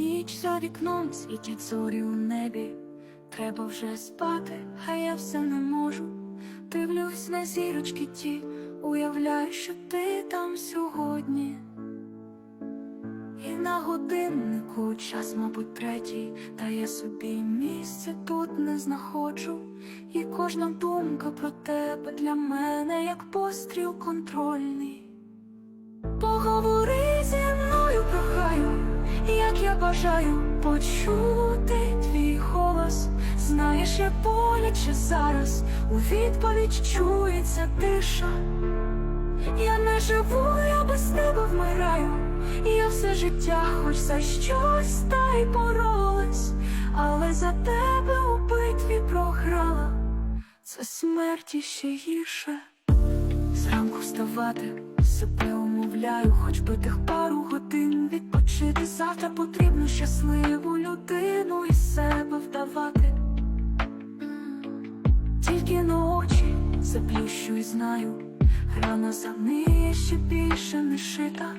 ніч за вікном світять зорі у небі. Треба вже спати, а я все не можу. Дивлюсь на зірочки ті, уявляю, що ти там сьогодні. І на годиннику час, мабуть, третій, та я собі місця тут не знаходжу. І кожна думка про тебе для мене як постріл контрольний. Поговори бажаю почути твій голос. Знаєш, як боляче зараз у відповідь чується тиша. Я не живу, я без тебе вмираю. І я все життя, хоч за щось та й боролась, але за тебе у битві програла. Це смерті ще гірше. Зранку вставати, себе умовляю, хоч би тих пару годин відпочити. Завтра потрібно щасливу людину із себе вдавати. Тільки на очі заплющу і знаю, рана за неї ще більше не шита.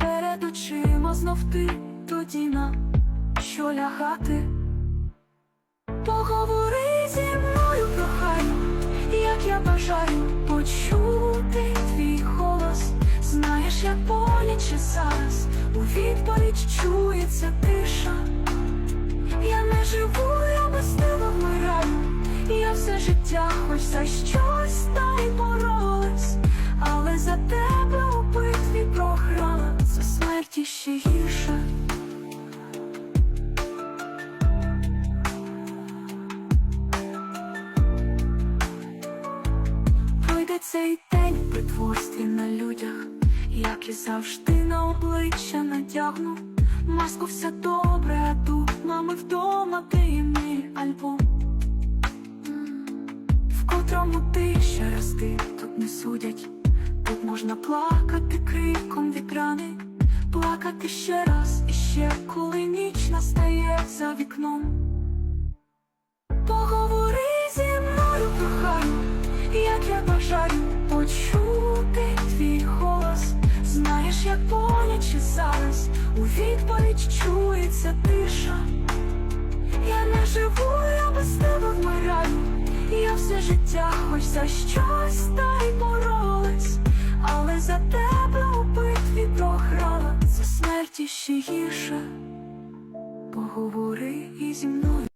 Перед очима знов ти тоді на що лягати. Поговори зі мною, прохаю, як я бажаю почути твій голос. Знаєш, як боляче зараз у відповідь чується тиша. Я не живу, я без тебе вмираю. Я все життя, хоч за щось та й боролась, але за тебе у битві програла, за смерті ще гірше. Пройде цей день в притворстві на людях, як і завжди на обличчя надягну. Маску все добре, а тут мами вдома, мій альбом. В котрому ти ще раз ти тут не судять, тут можна плакати криком від рани, плакати ще раз і ще, коли ніч настає за вікном. Поговори зі мною, прохаю, як я бажаю почути боляче зараз у відповідь чується тиша. Я не живу, я без тебе вмираю. Я все життя, хоч за щось та й боролась, але за тебе у битві програла, за смерті ще гірше. Поговори і зі мною.